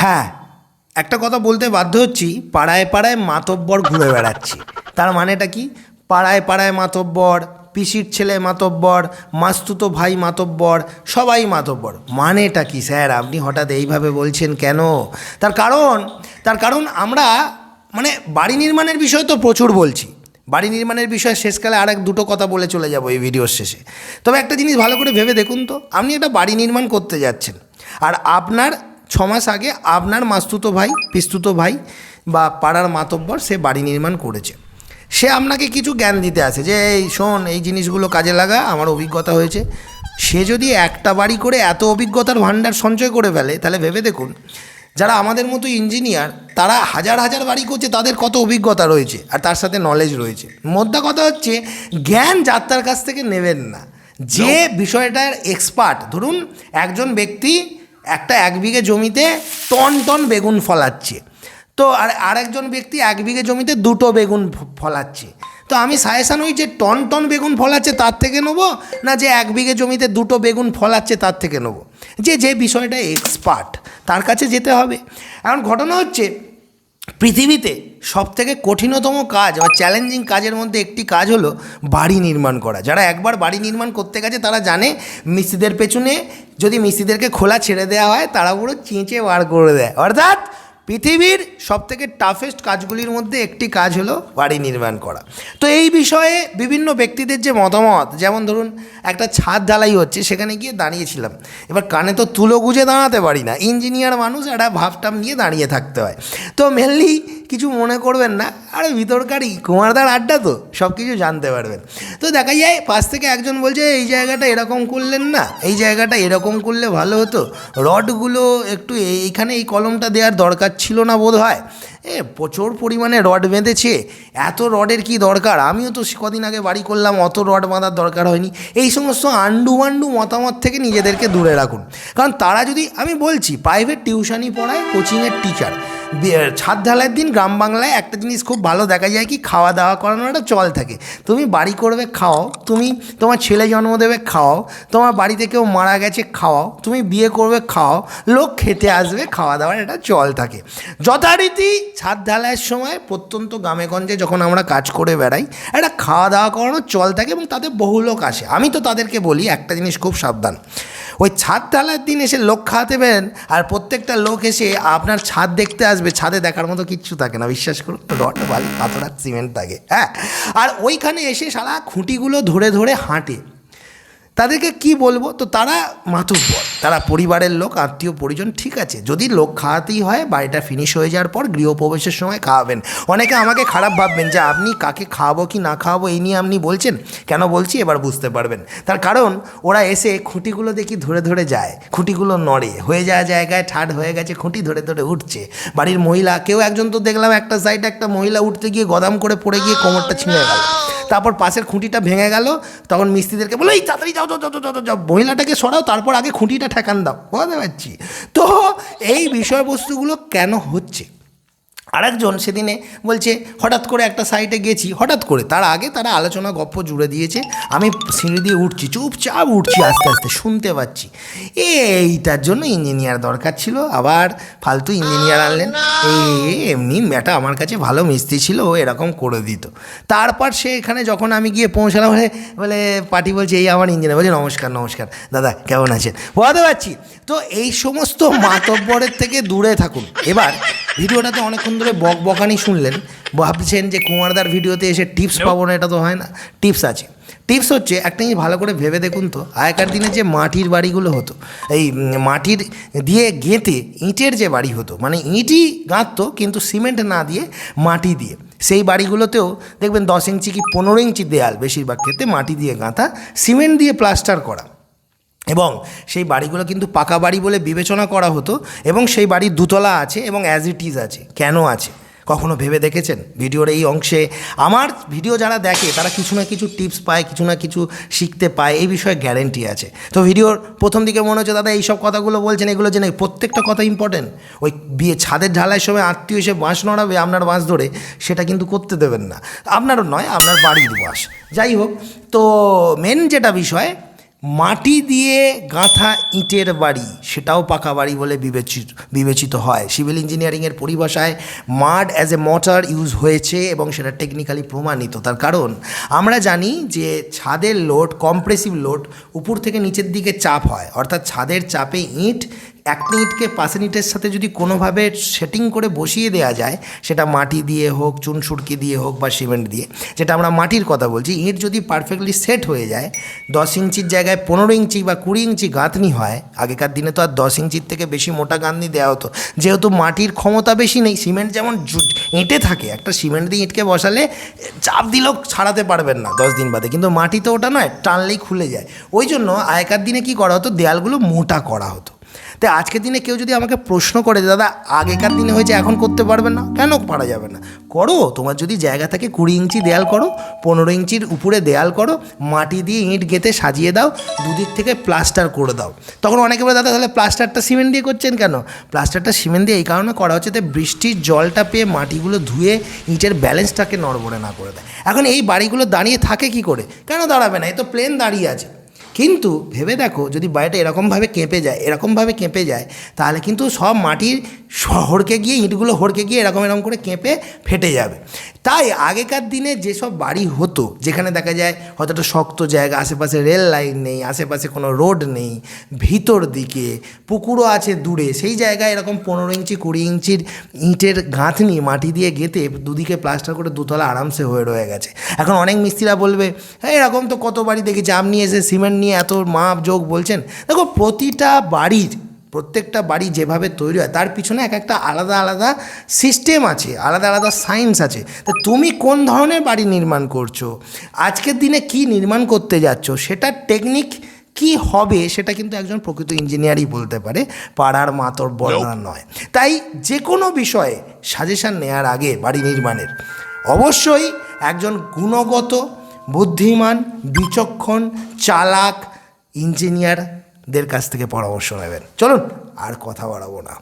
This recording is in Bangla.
হ্যাঁ একটা কথা বলতে বাধ্য হচ্ছি, পাড়ায় পাড়ায় মাতব্বর ঘুরে বেড়াচ্ছি। তার মানেটা কি? পাড়ায় পাড়ায় মাতব্বর, পিসির ছেলে মাতব্বর, মাস্তুতো ভাই মাতব্বর, সবাই মাতব্বর। মানেটা কি স্যার? আপনি হঠাৎ এইভাবে বলছেন কেন? তার কারণ তার কারণ আমরা মানে বাড়ি নির্মাণের বিষয় তো প্রচুর বলছি। বাড়ি নির্মাণের বিষয়ে শেষকালে আর এক দুটো কথা বলে চলে যাব এই ভিডিওর শেষে। তবে একটা জিনিস ভালো করে ভেবে দেখুন তো, আপনি একটা বাড়ি নির্মাণ করতে যাচ্ছেন। আর আপনার ছ মাস আগে আপনার মাস্তুতো ভাই পিস্তুতো ভাই বা পাড়ার মাতব্বর সে বাড়ি নির্মাণ করেছে। সে আপনাকে কিছু জ্ঞান দিতে আসে যে এই শোন এই জিনিসগুলো কাজে লাগা আমার অভিজ্ঞতা হয়েছে। সে যদি একটা বাড়ি করে এত অভিজ্ঞতার ভাণ্ডার সঞ্চয় করে ফেলে তাহলে ভেবে দেখুন যারা আমাদের মতো ইঞ্জিনিয়ার তারা হাজার হাজার বাড়ি করছে তাদের কত অভিজ্ঞতা রয়েছে আর তার সাথে নলেজ রয়েছে। মোদ্দা কথা হচ্ছে জ্ঞান যাত্রার কাছ থেকে নেবেন না। যে বিষয়টার এক্সপার্ট ধরুন একজন ব্যক্তি একটা এক বিঘে জমিতে টন টন বেগুন ফলাচ্ছে। তো আর আরেকজন ব্যক্তি এক বিঘে জমিতে দুটো বেগুন ফলাচ্ছে। তো আমি সাজেশান ওই যে টন টন বেগুন ফলাচ্ছে তার থেকে নেব না যে এক বিঘে জমিতে দুটো বেগুন ফলাচ্ছে তার থেকে নেব? যে যে বিষয়টা এক্সপার্ট তার কাছে যেতে হবে। এখন ঘটনা হচ্ছে পৃথিবীতে সব থেকে কঠিনতম কাজ বা চ্যালেঞ্জিং কাজের মধ্যে একটি কাজ হলো বাড়ি নির্মাণ করা। যারা একবার বাড়ি নির্মাণ করতে গেছে, তারা জানে মিস্ত্রিদের পেছনে যদি মিস্ত্রিদেরকে খোলা ছেড়ে দেওয়া হয় তারা পুরো চেঁচে বার করে দেয়। অর্থাৎ পৃথিবীর সবথেকে টাফেস্ট কাজগুলির মধ্যে একটি কাজ হলো বাড়ি নির্মাণ করা। তো এই বিষয়ে বিভিন্ন ব্যক্তিদের যে মতামত, যেমন ধরুন একটা ছাদ ঢালাই হচ্ছে, সেখানে গিয়ে দাঁড়িয়েছিলাম। এবার কানে তো তুলো গুজে দাঁড়াতে পারি না। ইঞ্জিনিয়ার মানুষ একটা ভাবটাম নিয়ে দাঁড়িয়ে থাকতে হয়। তো মেনলি কিছু মনে করবেন না। আরে ভিতরকারই, কুমারদার আড্ডা তো সব কিছু জানতে পারবেন। তো দেখা যায়, পাশ থেকে একজন বলছে, এই জায়গাটা এরকম করলেন না, এই জায়গাটা এরকম করলে ভালো হতো। রডগুলো একটু এইখানে এই কলমটা দেওয়ার দরকার ছিল না বোধ হয় এ, প্রচুর পরিমাণে রড বেঁধেছে। এত রডের কি দরকার? আমিও তো কদিন আগে বাড়ি করলাম, অত রড বাঁধার দরকার হয়নি। এই সমস্ত আন্ডু আন্ডু মতামত থেকে নিজেদেরকে দূরে রাখুন। কারণ তারা যদি, আমি বলছি প্রাইভেট টিউশনি পড়ায় কোচিংয়ের টিচার ছাদ ঢালাইয়ের দিন গ্রাম বাংলায় একটা জিনিস খুব ভালো দেখা যায় কি খাওয়া দাওয়া করানোর একটা চল থাকে। তুমি বাড়ি করবে খাও তুমি তোমার ছেলে জন্ম দেবে খাও তোমার বাড়িতে কেউ মারা গেছে খাও তুমি বিয়ে করবে খাও লোক খেতে আসবে খাওয়া দাওয়ার একটা চল থাকে। যথারীতি ছাদ ঢালাইয়ের সময় প্রত্যন্ত গ্রামেগঞ্জে যখন আমরা কাজ করে বেড়াই, একটা খাওয়া দাওয়া করানোর চল থাকে এবং তাদের বহু লোক আসে। আমি তো তাদেরকে বলি, একটা জিনিস খুব সাবধান। ওই ছাদ ঢালাইয়ের দিন এসে লোক খাওয়াতে বেরেন আর প্রত্যেকটা লোক এসে আপনার ছাদ দেখতে আসবে, ছাদে দেখার মতো কিচ্ছু থাকে না, বিশ্বাস করুন রড, বালি, পাথর আর সিমেন্ট থাকে হ্যাঁ? আর ওইখানে এসে সারা খুঁটিগুলো ধরে ধরে হাঁটে। তাদেরকে কি বলব? তো তারা মাতুব্বর তারা পরিবারের লোক, আত্মীয়, পরিজন, ঠিক আছে। যদি লোক খাওয়াতেই হয়, বাড়িটা ফিনিশ হয়ে যাওয়ার পর গৃহপ্রবেশের সময় খাওয়াবেন। অনেকে আমাকে খারাপ ভাববেন যে, আপনি কাকে খাওয়াবো কি না খাওয়াবো, এই নিয়ে আপনি বলছেন? কেন বলছি? এবার বুঝতে পারবেন। তার কারণ, ওরা এসে খুঁটিগুলো দেখি ধরে ধরে যায়। খুঁটিগুলো নড়ে। হয়ে যাওয়া জায়গায় ঠাট হয়ে গেছে, খুঁটি ধরে ধরে উঠছে। বাড়ির মহিলা, কেউ একজন তো দেখলাম একটা সাইডে একটা মহিলা উঠতে গিয়ে গদাম করে পড়ে গিয়ে কোমরটা ছিঁড়ে গেল। তারপর পাশের খুঁটিটা ভেঙে গেল। তখন মিস্ত্রিদেরকে বলো এই, তাড়াতাড়ি যাও মহিলাটাকে সরাও তারপর আগে খুঁটিটা ঠেকান দাও। বুঝতে পারছি? তো এই বিষয়বস্তুগুলো কেন হচ্ছে? আরেকজন সেদিনে বলছে হঠাৎ করে একটা সাইটে গেছি। হঠাৎ করে তার আগে তারা আলোচনা গপ্প জুড়ে দিয়েছে। আমি সিঁড়ি দিয়ে উঠছি চুপচাপ উঠছি আস্তে আস্তে শুনতে পাচ্ছি। এইটার জন্য ইঞ্জিনিয়ার দরকার ছিল। আবার ফালতু ইঞ্জিনিয়ার আনলেন। এই এমনি ম্যাটা আমার কাছে ভালো মিস্ত্রি ছিল ও এরকম করে দিত। তারপর সে এখানে যখন আমি গিয়ে পৌঁছালাম বলে বলে পার্টি বলছে এই আমার ইঞ্জিনিয়ার বলছে নমস্কার নমস্কার। দাদা কেমন আছেন? বোঝাতে পারছি। তো এই সমস্ত মাতব্বরের থেকে দূরে থাকুন। এবার ভিডিওটাতে অনেকক্ষণ ধরে বক বকানি শুনলেন ভাবছেন যে কুমারদার ভিডিওতে এসে টিপস পাবো না এটা তো হয় না। টিপস আছে। টিপস হচ্ছে একটা জিনিস ভালো করে ভেবে দেখুন তো আগেকার দিনে যে মাটির বাড়িগুলো হতো এই মাটির দিয়ে গেঁথে ইঁটের যে বাড়ি হতো মানে ইঁটই গাঁথতো কিন্তু সিমেন্ট না দিয়ে মাটি দিয়ে। সেই বাড়িগুলোতেও দেখবেন দশ ইঞ্চি কি পনেরো ইঞ্চি দেয়াল বেশিরভাগ ক্ষেত্রে মাটি দিয়ে গাঁথা সিমেন্ট দিয়ে প্লাস্টার করা। এবং সেই বাড়িগুলো কিন্তু পাকা বাড়ি বলে বিবেচনা করা হতো এবং সেই বাড়ির দুতলা আছে এবং অ্যাজ ইট ইজ আছে। কেন আছে? কখনো ভেবে দেখেছেন? ভিডিওর এই অংশে আমার ভিডিও যারা দেখে, তারা কিছু না কিছু টিপস পায়, কিছু না কিছু শিখতে পায়, এই বিষয়ে গ্যারেন্টি আছে। তো ভিডিওর প্রথম দিকে মনে হচ্ছে, দাদা, এইসব কথাগুলো বলছেন, এগুলো জেনে প্রত্যেকটা কথা ইম্পর্টেন্ট ওই বিয়ে ছাদের ঢালাইয়ের সময় আত্মীয় এসে বাঁশ নড়াবে, আপনার বাঁশ ধরে, সেটা কিন্তু করতে দেবেন না। আপনারও নয়, আপনার বাড়ির বাঁশ। যাই হোক, তো মেন যেটা বিষয় মাটি দিয়ে গাঁথা ইটের বাড়ি, সেটাও পাকা বাড়ি বলে বিবেচিত বিবেচিত হয়। সিভিল ইঞ্জিনিয়ারিংয়ের পরিভাষায় mud as a mortar use হয়েছে এবং সেটা টেকনিক্যালি প্রমাণিত। তার কারণ, আমরা জানি যে ছাদের লোড কম্প্রেসিভ লোড উপর থেকে নিচের দিকে চাপ হয়। অর্থাৎ ছাদের চাপে ইট একটা ইটকে পাশের ইটের সাথে যদি কোনোভাবে সেটিং করে বসিয়ে দেওয়া যায়, সেটা মাটি দিয়ে হোক, চুন সুরকি দিয়ে হোক বা সিমেন্ট দিয়ে, যেটা আমরা মাটির কথা বলছি, ইট যদি পারফেক্টলি সেট হয়ে যায়, দশ ইঞ্চির জায়গায় পনেরো ইঞ্চি বা কুড়ি ইঞ্চি গাঁথনি হয়, আগেকার দিনে তো আর দশ ইঞ্চির থেকে বেশি মোটা গাঁথনি দেওয়া হতো, যেহেতু মাটির ক্ষমতা বেশি নেই, সিমেন্ট যেমন ইঁটে থাকে, একটা সিমেন্ট দিয়ে ইঁটকে বসালে চাপ দিলেও ছাড়াতে পারবেন না দশ দিন বাদে, কিন্তু মাটি তো ওটা নয়, টানলেই খুলে যায়। ওই জন্য আগেকার দিনে কি করা হতো, দেয়ালগুলো মোটা করা হতো। তাই আজকের দিনে কেউ যদি আমাকে প্রশ্ন করে দাদা, আগেকার দিনে হয়েছে, এখন করতে পারবে না? কেন পারা যাবে না? করো, তোমার যদি জায়গা থাকে কুড়ি ইঞ্চি দেয়াল করো, পনেরো ইঞ্চির উপরে দেয়াল করো, মাটি দিয়ে ইঁট গেঁথে সাজিয়ে দাও, দুদিক থেকে প্লাস্টার করে দাও। তখন অনেকে বলে, দাদা, তাহলে প্লাস্টারটা সিমেন্ট দিয়ে করছেন কেন? প্লাস্টারটা সিমেন্ট দিয়ে এই কারণে করা হচ্ছে যে বৃষ্টির জলটা পেয়ে মাটিগুলো ধুয়ে ইঁটের ব্যালেন্সটাকে নড়বড়ে না করে দেয়। এখন এই বাড়িগুলো দাঁড়িয়ে থাকে কি করে? কেন দাঁড়াবে না? এ তো প্লেন দাঁড়িয়ে আছে। কিন্তু ভেবে দেখো, যদি বাড়িটা এরকমভাবে কেঁপে যায়, এরকমভাবে কেঁপে যায়, তাহলে কিন্তু সব মাটির হড়কে গিয়ে ইঁটগুলো হড়কে গিয়ে এরকম এরকম করে কেঁপে ফেটে যাবে। তাই আগেকার দিনে যেসব বাড়ি হতো, যেখানে দেখা যায় হয়তো একটা শক্ত জায়গা, আশেপাশে রেল লাইন নেই, আশেপাশে কোনো রোড নেই, ভিতর দিকে পুকুরও আছে দূরে, সেই জায়গায় এরকম পনেরো ইঞ্চি, কুড়ি ইঞ্চির ইঁটের গাঁথনি মাটি দিয়ে গেঁথে দুদিকে প্লাস্টার করে দুতলা আরামসে হয়ে রয়ে গেছে। এখন অনেক মিস্ত্রিরা বলবে হ্যাঁ এরকম তো কত বাড়ি দেখেছি আপনি এসে, সিমেন্ট নিয়ে এত মাপ যোগ বলছেন? দেখো, প্রতিটা বাড়ির প্রত্যেকটা বাড়ি যেভাবে তৈরি হয় তার পিছনে এক একটা আলাদা আলাদা সিস্টেম আছে আলাদা আলাদা সায়েন্স আছে। তা তুমি কোন ধরনের বাড়ি নির্মাণ করছ? আজকের দিনে কি নির্মাণ করতে যাচ্ছ? সেটা টেকনিক কি হবে সেটা কিন্তু একজন প্রকৃত ইঞ্জিনিয়ারই বলতে পারে পাড়ার মাতর বর্ণনা নয়। তাই যে কোনো বিষয়ে সাজেশান নেওয়ার আগে বাড়ি নির্মাণের অবশ্যই একজন গুণগত বুদ্ধিমান বিচক্ষণ চালাক ইঞ্জিনিয়ারদের কাছ থেকে পরামর্শ নেবেন। চলুন আর কথা বাড়াবো না।